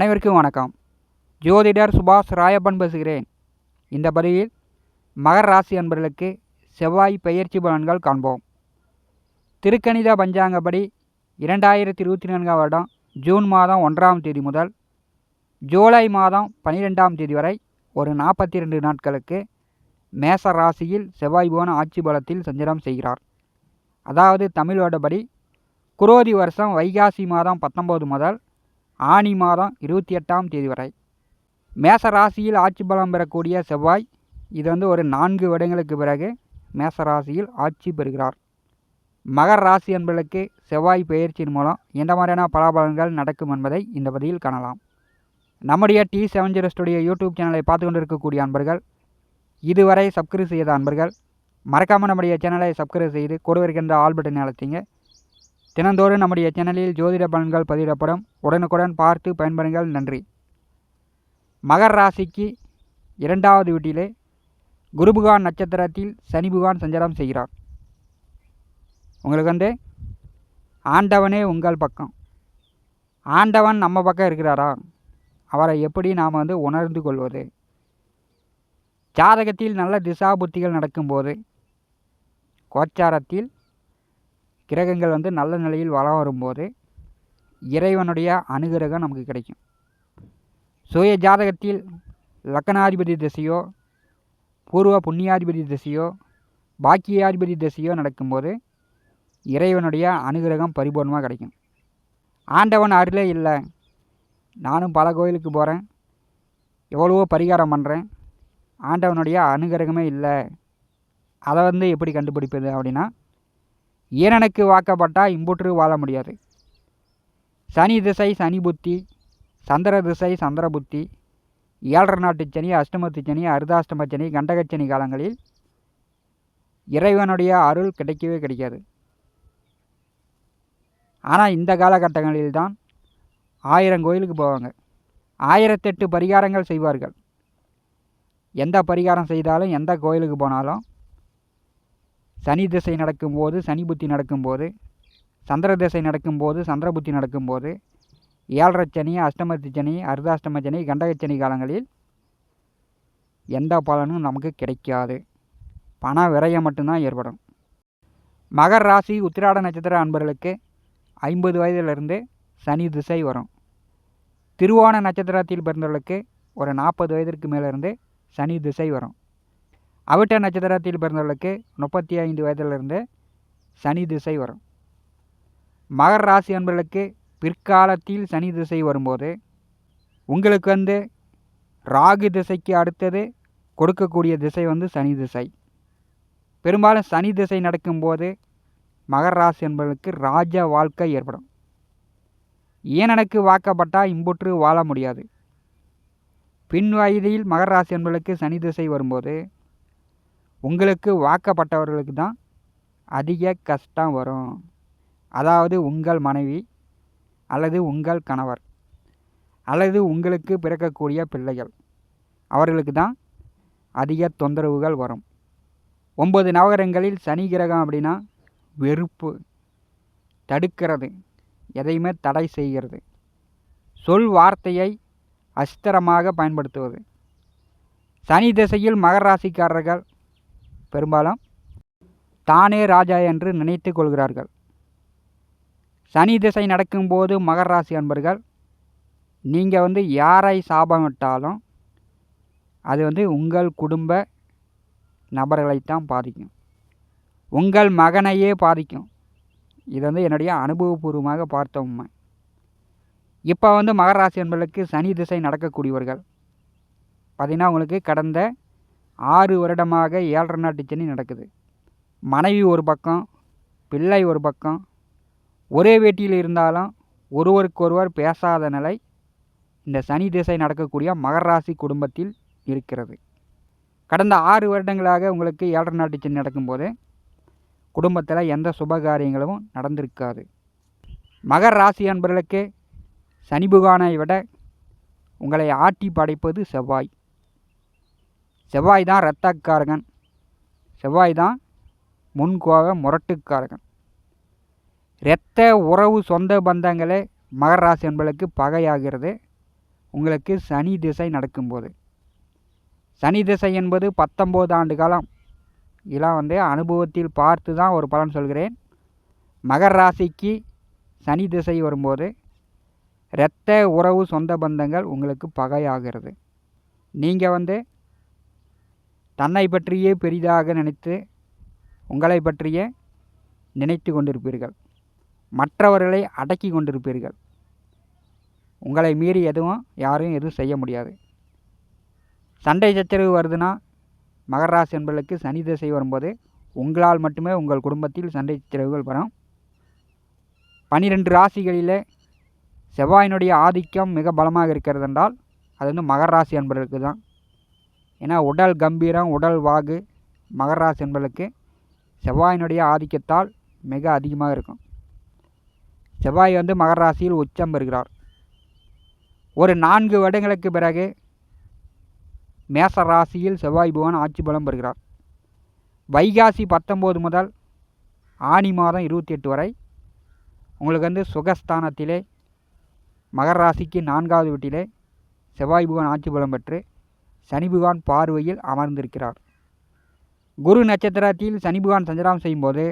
அனைவருக்கும் வணக்கம். ஜோதிடர் சுபாஷ் ராயப்பன் பேசுகிறேன். இந்த பதிவில் மகர ராசி அன்பர்களுக்கு செவ்வாய் பெயர்ச்சி பலன்கள் காண்போம். திருக்கணித பஞ்சாங்கப்படி இரண்டாயிரத்தி இருபத்தி நான்காம் வருடம் ஜூன் மாதம் ஒன்றாம் தேதி முதல் ஜூலை மாதம் பனிரெண்டாம் தேதி வரை ஒரு நாற்பத்தி ரெண்டு நாட்களுக்கு மேச ராசியில் செவ்வாய் போன ஆட்சி பலத்தில் சஞ்சாரம் செய்கிறார். அதாவது தமிழோடபடி குரோதி வருஷம் வைகாசி மாதம் பத்தொம்போது முதல் ஆனி மாதம் இருபத்தி எட்டாம் தேதி வரை. மேச ராசியில் ஆட்சி பலம் பெறக்கூடிய செவ்வாய் இது வந்து ஒரு நான்கு வருடங்களுக்கு பிறகு மேச ராசியில் ஆட்சி பெறுகிறார். மகர ராசி என்பதற்கு செவ்வாய் பெயர்ச்சியின் மூலம் எந்த மாதிரியான பலாபலன்கள் நடக்கும் என்பதை இந்த பதிவில் காணலாம். நம்முடைய T seven zero studio YouTube சேனலை பார்த்து கொண்டிருக்கக்கூடிய அன்பர்கள் இதுவரை சப்ஸ்கிரைப் செய்த அன்பர்கள் மறக்காமல் நம்முடைய சேனலை சப்ஸ்கிரைப் செய்து கூட இருக்கின்ற ஆல் பட்டனை அழைத்தீங்க. தினந்தோறும் நம்முடைய சேனலில் ஜோதிட பலன்கள் பதிவிடப்படும். உடனுக்குடன் பார்த்து பயன்பெறுங்கள். நன்றி. மகர ராசிக்கு இரண்டாவது வீட்டிலே குருபுகான் நட்சத்திரத்தில் சனி புகான் சஞ்சாரம் செய்கிறார். உங்களுக்கு வந்து ஆண்டவனே உங்கள் பக்கம். ஆண்டவன் நம்ம பக்கம் இருக்கிறாரா? அவரை எப்படி நாம் வந்து உணர்ந்து கொள்வது? ஜாதகத்தில் நல்ல திசா புத்திகள் நடக்கும்போது கோச்சாரத்தில் கிரகங்கள் வந்து நல்ல நிலையில் வளம் வரும்போது இறைவனுடைய அனுகிரகம் நமக்கு கிடைக்கும். சுய ஜாதகத்தில் லக்கணாதிபதி திசையோ பூர்வ புண்ணியாதிபதி திசையோ பாக்கியாதிபதி திசையோ நடக்கும்போது இறைவனுடைய அனுகிரகம் பரிபூர்ணமாக கிடைக்கும். ஆண்டவன் அருளே இல்லை. நானும் பல கோயிலுக்கு போகிறேன் எவ்வளவோ பரிகாரம் பண்ணுறேன் ஆண்டவனுடைய அனுகிரகமே இல்லை. அதை வந்து எப்படி கண்டுபிடிப்பது அப்படின்னா ஈரனுக்கு வாக்கப்பட்டால் இம்புற்று வாழ முடியாது. சனி திசை சனி புத்தி சந்திர திசை சந்திர புத்தி ஏழரை நாட்டு சனி அஷ்டமத்து சனி அர்தாஷ்டம சனி கண்டகச்சனி காலங்களில் இறைவனுடைய அருள் கிடைக்கவே கிடைக்காது. ஆனால் இந்த காலகட்டங்களில் தான் ஆயிரம் கோயிலுக்கு போவாங்க. ஆயிரத்தெட்டு பரிகாரங்கள் செய்வார்கள். எந்த பரிகாரம் செய்தாலும் எந்த கோயிலுக்கு போனாலும் சனி திசை நடக்கும்போது சனி புத்தி நடக்கும்போது சந்திர திசை நடக்கும்போது சந்திர புத்தி நடக்கும்போது ஏழரை சனி அஷ்டமத்து சனி அர்த்தாஷ்டம சனி கண்டகச்சனி காலங்களில் எந்த பலனும் நமக்கு கிடைக்காது. பண விரயம் மட்டும்தான் ஏற்படும். மகர் ராசி உத்திராட நட்சத்திர அன்பர்களுக்கு ஐம்பது வயதிலிருந்து சனி திசை வரும். திருவோண நட்சத்திரத்தில் பிறந்தவர்களுக்கு ஒரு நாற்பது வயதிற்கு மேலிருந்து சனி திசை வரும். அவிட்ட நட்சத்திரத்தில் பிறந்தவர்களுக்கு முப்பத்தி ஐந்து வயதிலிருந்து சனி திசை வரும். மகர ராசி என்பவர்களுக்கு பிற்காலத்தில் சனி திசை வரும்போது உங்களுக்கு வந்து ராகு திசைக்கு அடுத்தது கொடுக்கக்கூடிய திசை வந்து சனி திசை. பெரும்பாலும் சனி திசை நடக்கும்போது மகர ராசி என்பவர்களுக்கு ராஜ வாழ்க்கை ஏற்படும். ஏனனுக்கு வாக்கப்பட்டால் இம்புற்று வாழ முடியாது. பின் வயதில் மகர ராசி என்பவர்களுக்கு சனி திசை வரும்போது உங்களுக்கு வாக்கப்பட்டவர்களுக்கு தான் அதிக கஷ்டம் வரும். அதாவது உங்கள் மனைவி அல்லது உங்கள் கணவர் அல்லது உங்களுக்கு பிறக்கக்கூடிய பிள்ளைகள் அவர்களுக்கு தான் அதிக தொந்தரவுகள் வரும். ஒன்பது நவகரங்களில் சனி கிரகம் அப்படின்னா வெறுப்பு தடுக்கிறது எதையுமே தடை செய்கிறது. சொல் வார்த்தையை அஸ்திரமாக பயன்படுத்துவது. சனி திசையில் மகராசிக்காரர்கள் பெரும்பாலும் தானே ராஜா என்று நினைத்து கொள்கிறார்கள். சனி திசை நடக்கும்போது மகர ராசி அன்பர்கள் நீங்கள் வந்து யாரை சாபமிட்டாலும் அது வந்து உங்கள் குடும்ப நபர்களைத்தான் பாதிக்கும். உங்கள் மகனையே பாதிக்கும். இது வந்து என்னுடைய அனுபவபூர்வமாக பார்த்த உண்மை. இப்போ வந்து மகர ராசி அன்பர்களுக்கு சனி திசை நடக்கக்கூடியவர்கள் பார்த்திங்கன்னா உங்களுக்கு கடந்த ஆறு வருடமாக ஏழரை நாட்டு சனி நடக்குது. மனைவி ஒரு பக்கம் பிள்ளை ஒரு பக்கம். ஒரே வேட்டியில் இருந்தாலும் ஒருவருக்கொருவர் பேசாத நிலை இந்த சனி திசை நடக்கக்கூடிய மகராசி குடும்பத்தில் இருக்கிறது. கடந்த ஆறு வருடங்களாக உங்களுக்கு ஏழரை நாட்டு சனி நடக்கும்போது குடும்பத்தில் எந்த சுபகாரியங்களும் நடந்திருக்காது. மகர் ராசி அன்பர்களுக்கு சனி புகானை விட உங்களை ஆட்டி படைப்பது செவ்வாய். செவ்வாய் தான் ரத்தக்காரகன் செவ்வாய் தான் முன்கோக முரட்டுக்காரகன். இரத்த உறவு சொந்த பந்தங்களே மகர ராசி என்பதற்கு பகையாகிறது. உங்களுக்கு சனி திசை நடக்கும்போது. சனி திசை என்பது பத்தொம்போது ஆண்டு காலம். இதெல்லாம் வந்து அனுபவத்தில் பார்த்து தான் ஒரு பலன் சொல்கிறேன். மகர ராசிக்கு சனி திசை வரும்போது இரத்த உறவு சொந்த பந்தங்கள் உங்களுக்கு பகையாகிறது. நீங்கள் வந்து தன்னை பற்றியே பெரிதாக நினைத்து உங்களை பற்றியே நினைத்து கொண்டிருப்பீர்கள். மற்றவர்களை அடக்கி கொண்டிருப்பீர்கள். உங்களை மீறி எதுவும் யாரும் எதுவும் செய்ய முடியாது. சண்டை சச்சரவு வருதுன்னா மகராசி என்பதற்கு சனி திசை வரும்போது உங்களால் மட்டுமே உங்கள் குடும்பத்தில் சண்டை சச்சரவுகள் வரும். பனிரெண்டு ராசிகளில் செவ்வாயினுடைய ஆதிக்கம் மிக பலமாக இருக்கிறது என்றால் அது வந்து மகர ராசி என்பதற்கு தான் ஏன்னா உடல் கம்பீரம் உடல் வாகு மகர ராசி என்பதற்கு செவ்வாயினுடைய ஆதிக்கத்தால் மிக அதிகமாக இருக்கும். செவ்வாய் வந்து மகர ராசியில் உச்சம் பெறுகிறார். ஒரு நான்கு வருடங்களுக்கு பிறகு மேச ராசியில் செவ்வாய் பகவான் ஆட்சி பலம் பெறுகிறார். வைகாசி பத்தொம்போது முதல் ஆனி மாதம் இருபத்தி எட்டு வரை உங்களுக்கு வந்து சுகஸ்தானத்திலே மகர ராசிக்கு நான்காவது வீட்டிலே செவ்வாய் பகவான் ஆட்சி பலம் பெற்று சனிபகவான் பார்வையில் அமர்ந்திருக்கிறார். குரு நட்சத்திரத்தில் சனிபகவான் சஞ்சலம் செய்யும்போது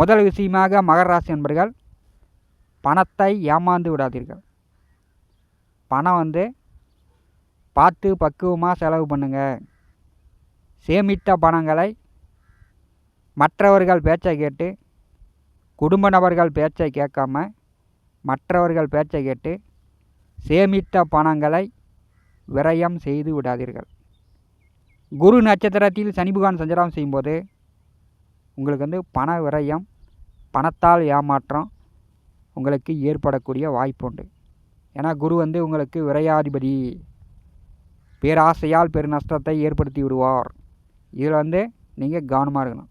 முதல் விஷயமாக மகர ராசி என்பர்கள் பணத்தை ஏமாந்து விடாதீர்கள். பணம் வந்து பார்த்து பக்குவமாக செலவு பண்ணுங்க. சேமித்த பணங்களை மற்றவர்கள் பேச்சை கேட்டு குடும்ப நபர்கள் பேச்சை கேட்காம மற்றவர்கள் பேச்சை கேட்டு சேமித்த பணங்களை விரயம் செய்து விடாதீர்கள். குரு நட்சத்திரத்தில் சனி பகவான் சஞ்சாரம் செய்யும்போது உங்களுக்கு வந்து பண விரயம் பணத்தால் ஏமாற்றம் உங்களுக்கு ஏற்படக்கூடிய வாய்ப்பு உண்டு. ஏன்னா குரு வந்து உங்களுக்கு விரையாதிபதி பேராசையால் பெரு நஷ்டத்தை ஏற்படுத்தி விடுவார். இதில் வந்து நீங்கள் கவனமாக இருக்கணும்.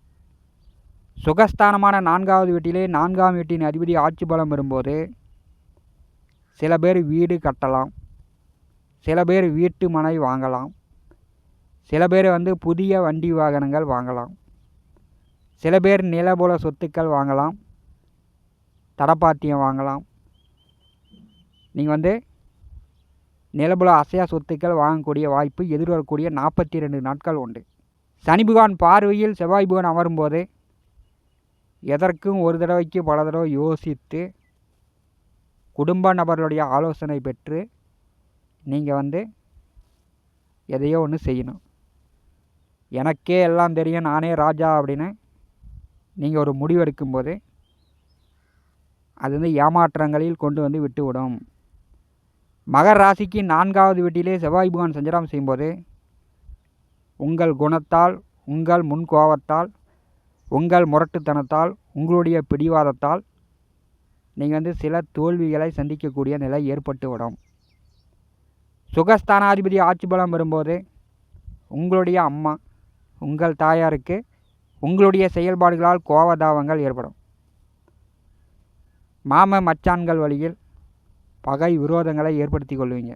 சுகஸ்தானமான நான்காவது வீட்டிலே நான்காம் வீட்டின் அதிபதி ஆட்சி பலம் வரும்போது சில பேர் வீடு கட்டலாம். சில பேர் வீட்டு மனை வாங்கலாம். சில பேர் வந்து புதிய வண்டி வாகனங்கள் வாங்கலாம். சில பேர் நிலபுல சொத்துக்கள் வாங்கலாம். தடப்பாத்தியம் வாங்கலாம். நீங்கள் வந்து நிலபுல அசையா சொத்துக்கள் வாங்கக்கூடிய வாய்ப்பு எதிர்வரக்கூடிய நாற்பத்தி ரெண்டு நாட்கள் உண்டு. சனிபகவான் பார்வையில் செவ்வாய் பகவான் அமரும்போது எதற்கும் ஒரு தடவைக்கு பல தடவை யோசித்து குடும்ப நபர்களுடைய ஆலோசனை பெற்று நீங்கள் வந்து எதையோ ஒன்று செய்யணும். எனக்கே எல்லாம் தெரியும் நானே ராஜா அப்படின்னு. நீங்கள் ஒரு முடிவெடுக்கும்போது அது வந்து ஏமாற்றங்களில் கொண்டு வந்து விட்டுவிடும். மகர் ராசிக்கு நான்காவது வீட்டிலே செவ்வாய் பகவான் சஞ்சாரம் செய்யும்போது உங்கள் குணத்தால் உங்கள் முன் கோபத்தால் உங்கள் முரட்டுத்தனத்தால் உங்களுடைய பிடிவாதத்தால் நீங்கள் வந்து சில தோல்விகளை சந்திக்கக்கூடிய நிலை ஏற்பட்டுவிடும். சுகஸ்தானாதிபதி ஆட்சி பலம் வரும்போது உங்களுடைய அம்மா உங்கள் தாயாருக்கு உங்களுடைய செயல்பாடுகளால் கோவதாவங்கள் ஏற்படும். மாம மச்சான்கள் வழியில் பகை விரோதங்களை ஏற்படுத்தி கொள்வீங்க.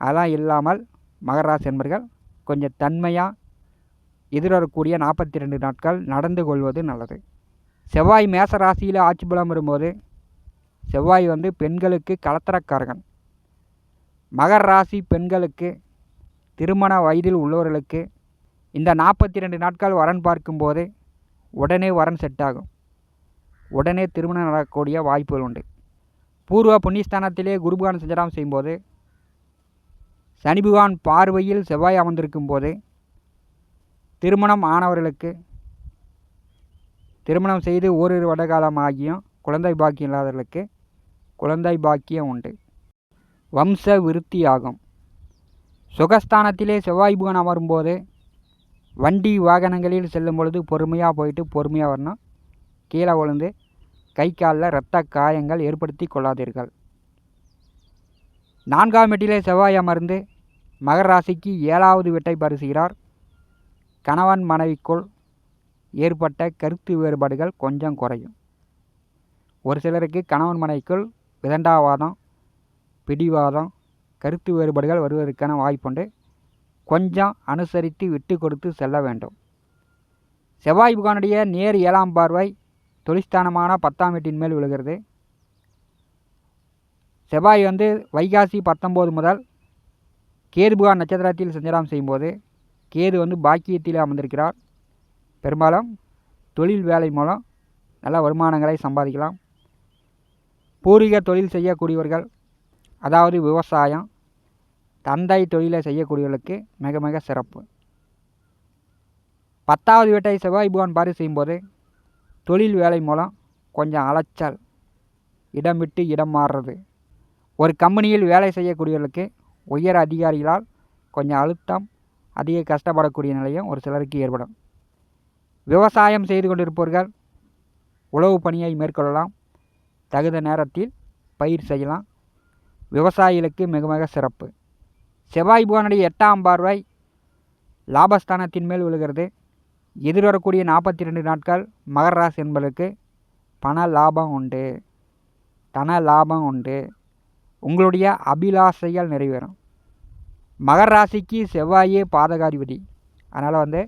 அதெல்லாம் இல்லாமல் மகராசி என்பர்கள் கொஞ்சம் தன்மையாக எதிர்வரக்கூடிய நாற்பத்தி ரெண்டு நாட்கள் நடந்து கொள்வது நல்லது. செவ்வாய் மேச ராசியில் ஆட்சி பலம் வரும்போது செவ்வாய் வந்து பெண்களுக்கு கலத்தரக்காரகன். மகர் ராசி பெண்களுக்கு திருமண வயதில் உள்ளவர்களுக்கு இந்த நாற்பத்தி ரெண்டு நாட்கள் வரன் பார்க்கும்போது உடனே வரன் செட் ஆகும். உடனே திருமணம் நடக்கக்கூடிய வாய்ப்புகள் உண்டு. பூர்வ புண்ணியஸ்தானத்திலே குருபகான் சஞ்சாரம் செய்யும்போது சனி பகவான் பார்வையில் செவ்வாய் அமர்ந்திருக்கும் போது திருமணம் ஆனவர்களுக்கு திருமணம் செய்து ஓரிரு வடகாலம் ஆகியும் குழந்தை பாக்கியம் இல்லாதவர்களுக்கு குழந்தை பாக்கியம் உண்டு. வம்ச விருத்தி ஆகும் சுகஸ்தானத்திலே செவ்வாய் புகன் அமரும்போது வண்டி வாகனங்களில் செல்லும் பொழுது பொறுமையாக போயிட்டு பொறுமையாக வரணும். கீழே விழுந்து கை காலில் இரத்த காயங்கள் ஏற்படுத்தி கொள்ளாதீர்கள். நான்காம் வீட்டிலே செவ்வாய் அமர்ந்து மகர ராசிக்கு ஏழாவது வீட்டை பரிசுகிறார். கணவன் மனைவிக்குள் ஏற்பட்ட கருத்து வேறுபாடுகள் கொஞ்சம் குறையும். ஒரு சிலருக்கு கணவன் மனைவிக்குள் விதண்டாவாதம் பிடிவாதம் கருத்து வேறுபாடுகள் வருவதற்கான வாய்ப்புண்டு. கொஞ்சம் அனுசரித்து விட்டு கொடுத்து செல்ல வேண்டும். செவ்வாய் புகானுடைய நேர் ஏழாம் பார்வை தொழிற்ஸ்தானமான பத்தாம் வீட்டின் மேல் விழுகிறது. செவ்வாய் வந்து வைகாசி பத்தொம்போது முதல் கேதுபுகார் நட்சத்திரத்தில் சஞ்சாரம் செய்யும்போது கேது வந்து பாக்கியத்தில் அமர்ந்திருக்கிறார். பெரும்பாலும் தொழில் வேலை மூலம் நல்ல வருமானங்களை சம்பாதிக்கலாம். பூர்வீக தொழில் செய்யக்கூடியவர்கள் அதாவது விவசாயம் தந்தை தொழிலை செய்யக்கூடியவர்களுக்கு மிக மிக சிறப்பு. பத்தாவது வீட்டை செவ்வாய் பகவான் பாரி செய்யும்போது தொழில் வேலை மூலம் கொஞ்சம் அலைச்சல் இடம் விட்டு இடம் மாறுறது. ஒரு கம்பெனியில் வேலை செய்யக்கூடியவர்களுக்கு உயர் அதிகாரிகளால் கொஞ்சம் அழுத்தம் அதிக கஷ்டப்படக்கூடிய நிலையும் ஒரு சிலருக்கு ஏற்படும். விவசாயம் செய்து கொண்டிருப்பவர்கள் உழவு பணியை மேற்கொள்ளலாம். தகுந்த நேரத்தில் பயிர் செய்யலாம். விவசாயிகளுக்கு மிக மிக சிறப்பு. செவ்வாய் புவனுடைய எட்டாம் பார்வை லாபஸ்தானத்தின் மேல் விழுகிறது. எதிர்வரக்கூடிய நாற்பத்தி ரெண்டு நாட்கள் மகர ராசி என்பதற்கு பண லாபம் உண்டு. தன லாபம் உண்டு. உங்களுடைய அபிலாசைகள் நிறைவேறும். மகர ராசிக்கு செவ்வாயே பாதகாதிபதி. அதனால் வந்து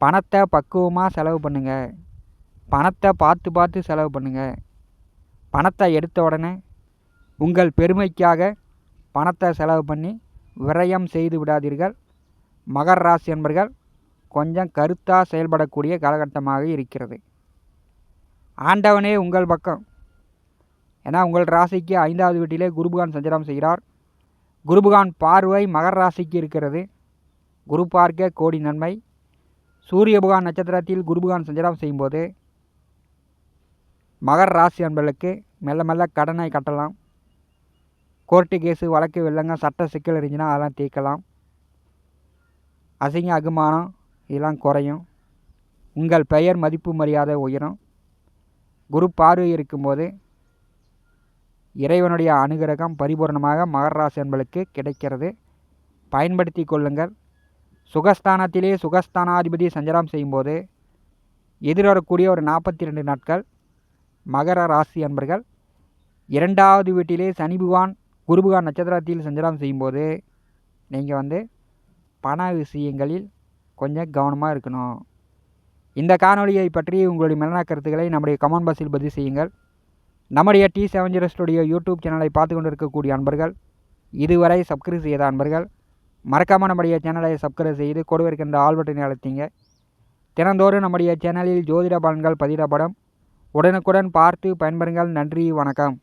பணத்தை பக்குவமாக செலவு பண்ணுங்கள் பணத்தை பார்த்து பார்த்து செலவு பண்ணுங்கள் பணத்தை எடுத்த உடனே உங்கள் பெருமைக்காக பணத்தை செலவு பண்ணி விரயம் செய்து விடாதீர்கள். மகர் ராசி என்பர்கள் கொஞ்சம் கருத்தாக செயல்படக்கூடிய காலகட்டமாக இருக்கிறது. ஆண்டவனே உங்கள் பக்கம். ஏன்னா உங்கள் ராசிக்கு ஐந்தாவது வீட்டிலே குருபகான் சஞ்சாரம் செய்கிறார். குருபகான் பார்வை மகர் ராசிக்கு இருக்கிறது. குரு பார்க்க கோடி நன்மை. சூரியபகான் நட்சத்திரத்தில் குருபகான் சஞ்சாரம் செய்யும்போது மகர் ராசி அன்பர்களுக்கு மெல்ல மெல்ல கடனை கட்டலாம். கோர்ட்டு கேஸு வழக்கு வெள்ளங்க சட்ட சிக்கல் இருந்துச்சுன்னா அதெல்லாம் தீர்க்கலாம். அசிங்க அகுமானம் இதெல்லாம் குறையும். உங்கள் பெயர் மதிப்பு மரியாதை உயரும். குரு பார்வை இருக்கும்போது இறைவனுடைய அனுகிரகம் பரிபூர்ணமாக மகராசி என்பளுக்கு கிடைக்கிறது. பயன்படுத்தி கொள்ளுங்கள். சுகஸ்தானத்திலே சுகஸ்தானாதிபதி சஞ்சாரம் செய்யும்போது எதிர்வரக்கூடிய ஒரு நாற்பத்தி ரெண்டு நாட்கள் மகர ராசி அன்பர்கள். இரண்டாவது வீட்டிலே சனி பகவான் குருபுகா நட்சத்திரத்தில் சஞ்சாரம் செய்யும்போது நீங்கள் வந்து பண விஷயங்களில் கொஞ்சம் கவனமாக இருக்கணும். இந்த காணொலியை பற்றி உங்களுடைய மெலனா கருத்துக்களை நம்முடைய கமெண்ட் பாக்ஸில் பதிவு செய்யுங்கள். நம்முடைய T seven zero studio YouTube சேனலை பார்த்து கொண்டு இருக்கக்கூடிய அன்பர்கள் இதுவரை சப்ஸ்கிரைப் செய்த அன்பர்கள் மறக்காமல் நம்முடைய சேனலை சப்ஸ்கிரைப் செய்து கொடுவிருக்கின்ற ஆல் பட்டனை அழுத்திங்க. தினந்தோறும் நம்முடைய சேனலில் ஜோதிட பலன்கள் பதிவிடப்படும். உடனுக்குடன் பார்த்து பயன்பெறுங்கள். நன்றி வணக்கம்.